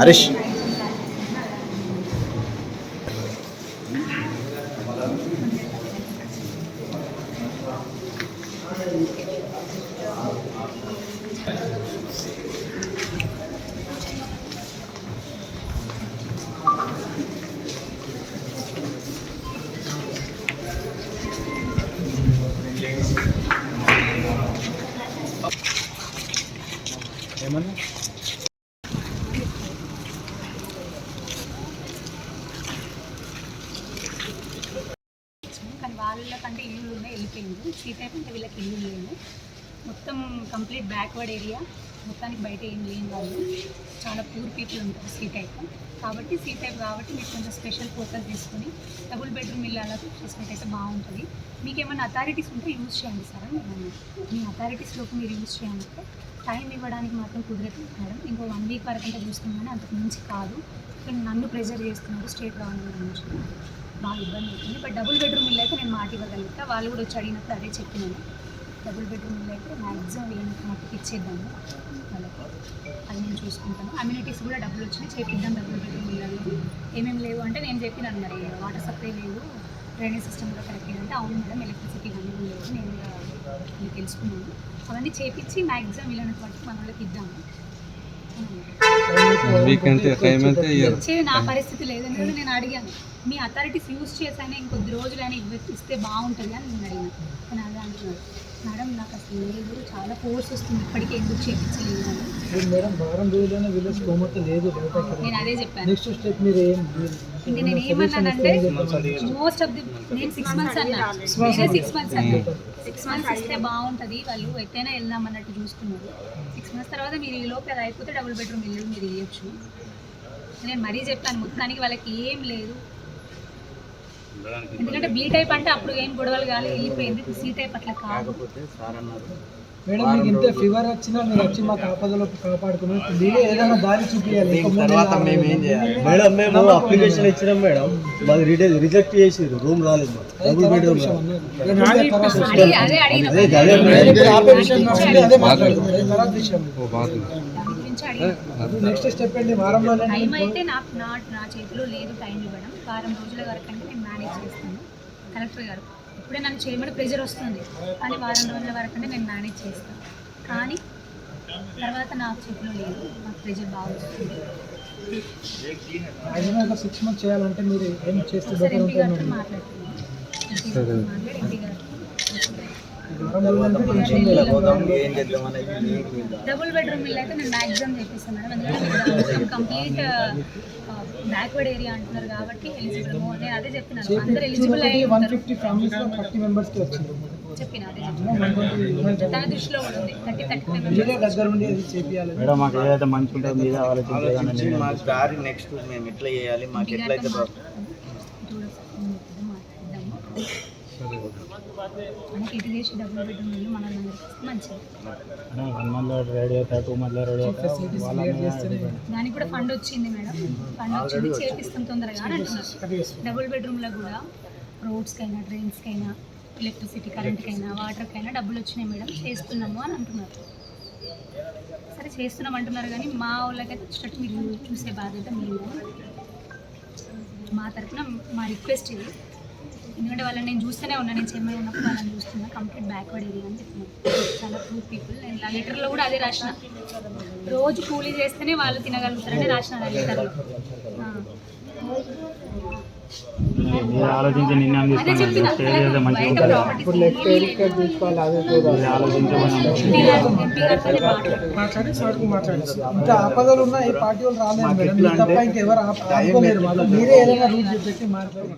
హరీష్ ఏమన్నా కానీ వాళ్ళకంటే ఇల్లు ఉన్నాయి వెళ్ళిపోయింది సీటైప్ అంటే వీళ్ళకి ఇల్లు లేవు. మొత్తం కంప్లీట్ బ్యాక్వర్డ్ ఏరియా. మొత్తానికి బయట ఏం లేని వాళ్ళు. చాలా పూర్ పీపుల్ ఉంటారు సీ టైప్. కాబట్టి సీ టైప్ కాబట్టి మీరు కొంచెం స్పెషల్ ఫోకస్ తీసుకొని డబుల్ బెడ్రూమ్ ఇల్లు అలా అయితే బాగుంటుంది. మీకు ఏమైనా అథారిటీస్ ఉంటే యూజ్ చేయండి సార్ అని మీ అథారిటీస్లోకి మీరు యూజ్ చేయాలంటే టైం ఇవ్వడానికి మాత్రం కుదరదు మేడం. ఇంకో వన్ వీక్ వరకు అంటే చూస్తాం కానీ అంతకు మించి కాదు. కానీ నన్ను ప్రెజర్ చేస్తున్నారు స్టేట్ గవర్నమెంట్ నుంచి. బాగా ఇబ్బంది అవుతుంది. బట్ డబుల్ బెడ్రూమ్ ఇల్లు అయితే నేను మాట ఇవ్వగలుగుతా. వాళ్ళు కూడా వచ్చి అడిగినప్పుడు అదే చెప్పినాను. డబుల్ బెడ్రూమ్ ఇల్లు అయితే మ్యాక్సిమం వీళ్ళకి మట్టుకు ఇచ్చేద్దాము. వాళ్ళకి అది నేను చూసుకుంటాను. అమ్యూనిటీస్ కూడా డబ్బులు వచ్చినాయి. చేపిద్దాం డబుల్ బెడ్రూమ్ ఇల్లు ఏమేమి లేవు అంటే నేను చెప్పినాను మరి. వాటర్ సప్లై లేదు. డ్రైనేజ్ సిస్టమ్ కూడా కరెక్ట్ అంటే అవును మేడం ఎలక్ట్రిసిటీ కానీ లేవు నేను ఇది తెలుసుకున్నాను. అవన్నీ చేపించి మ్యాక్సిమం వీళ్ళని మట్టుకు మన వాళ్ళకి ఇద్దాము. నా పరిస్థితి లేదని కూడా నేను అడిగాను. మీ అథారిటీస్ యూజ్ చేసైనా ఇంకొద్ది రోజులైనా ఇస్తే బాగుంటుంది అని నేను అడిగాను. కానీ అదే అంటున్నాడు మేడం నాకు అసలు లేదు. చాలా ఫోర్స్ వస్తుంది. ఇప్పటికే ఎందుకు చేయించలేదు అని. మీరు మేడం వారం రోజులైనా వీళ్ళ స్తోమత లేదు. బయటకి నేను అదే చెప్పాను. నెక్స్ట్ స్టెప్ మీరు ఏం ఇంకా నేను ఏమన్నానంటే మోస్ట్ ఆఫ్ ది నేను సిక్స్ మంత్స్ అన్నా. నేనే సిక్స్ మంత్స్ అన్నా. సిక్స్ మంత్స్ ఇస్తే బాగుంటుంది. వాళ్ళు ఎత్తైనా వెళ్దాం అన్నట్టు చూస్తున్నారు. సిక్స్ మంత్స్ తర్వాత మీరు ఈ లోపు అది అయిపోతే డబుల్ బెడ్రూమ్ ఇల్లు మీరు ఇవ్వచ్చు నేను మరీ చెప్పాను. మొత్తానికి వాళ్ళకి ఏం లేదు. ఎందుకంటే బీ టైప్ అంటే అప్పుడు ఏం గొడవలు కాదు వెళ్ళిపోయింది సి టైప్ అట్లా కాదు. మేడం మీకు ఇంత ఫీవర్ వచ్చినా మీరు వచ్చి మాకు ఆపదలో కాపాడుకున్నారు. మీరే ఏదైనా దారి చూపించాలి తర్వాత మేము ఏం చేయాలి? మేడం మేము అప్లికేషన్ ఇచ్చినాం మేడం. మాది రిటైల్ రిజెక్ట్ చేసిర్రు. రూమ్ రాలేదు డబుల్ బెడ్రూమ్. అన్నారు. అదే అదే అదే గురించి అడిగిన నెక్స్ట్ స్టెప్ ఏంటి? వారంలోనే టైం అయితే నాకు నా నా చేతిలో లేదు టైం ఇవ్వడం. వారం రోజుల వరకు అంటే నేను మేనేజ్ చేస్తాను. కలెక్టర్ గారు ఇప్పుడే నన్ను చేయమని ప్రెజర్ వస్తుంది. కానీ వారం రోజుల వరకు అంటే నేను మేనేజ్ చేస్తాను. కానీ తర్వాత నా చేతిలో లేదు. నాకు ప్రెజర్ బాగా వస్తుంది. సిక్స్ మంత్స్ చేయాలంటే మీరు ఏం చేస్తే ఒకసారి డబుల్ బెడ్రూమ్ ఇల్లు అయితే నేను మ్యాక్సిమం చేపిస్తాను మేడం ఎందుకంటే కంప్లీట్ బ్యాక్వర్డ్ ఏరియా అంటున్నారు కాబట్టి ఎలిజిబుల్ నేను అదే చెప్తున్నాను అందరు ఎలిజిబుల్ అయ్యి చెప్పిన. తన దృష్టిలో కూడా ఉంది థర్టీ థర్టీ దారి నెక్స్ట్ మేము ఎట్లా చేయాలి మాకు ఎట్లయితే మనకి ఇటు చేసి డబుల్ బెడ్రూమ్ ఇల్లు మన మంచిది. వన్ మంత్ రెడీ అవుతా two month ready facilities clear చేస్తేనే. దానికి కూడా ఫండ్ వచ్చింది మేడం. ఫండ్ వచ్చింది చేపిస్తాం తొందరగా అని అంటున్నారు. డబుల్ బెడ్రూమ్లో కూడా రోడ్స్కైనా డ్రైన్స్కైనా ఎలక్ట్రిసిటీ కరెంట్కైనా వాటర్కైనా డబ్బులు వచ్చినాయి మేడం. చేస్తున్నాము అని అంటున్నారు. సరే చేస్తున్నాం అంటున్నారు కానీ మా వాళ్ళకైతే వచ్చేటట్టు మీరు చూసే బాధ్యత మీరు మా తరఫున మా రిక్వెస్ట్ ఇది. ఎందుకంటే వాళ్ళని నేను చూస్తూనే ఉన్నాను నేను చెన్నై ఉన్నప్పుడు వాళ్ళని చూస్తున్నా. కంప్లీట్ బ్యాక్వర్డ్ ఏరియా అని చెప్తున్నాను చాలా పూర్ పీపుల్ నేను ఆ లెటర్లో కూడా అదే రాసిన. రోజు కూలీ చేస్తేనే వాళ్ళు తినగలుగుతారని రాసిన ఆ. లెటర్లో. మీరు ఆలోచించి నిర్ణయం ఆపదలు ఉన్న పార్టీ వాళ్ళు రాలేదు మేడం. తప్ప ఇంకెవరు ఏదైనా రూల్ చెప్పి మాట్లాడండి.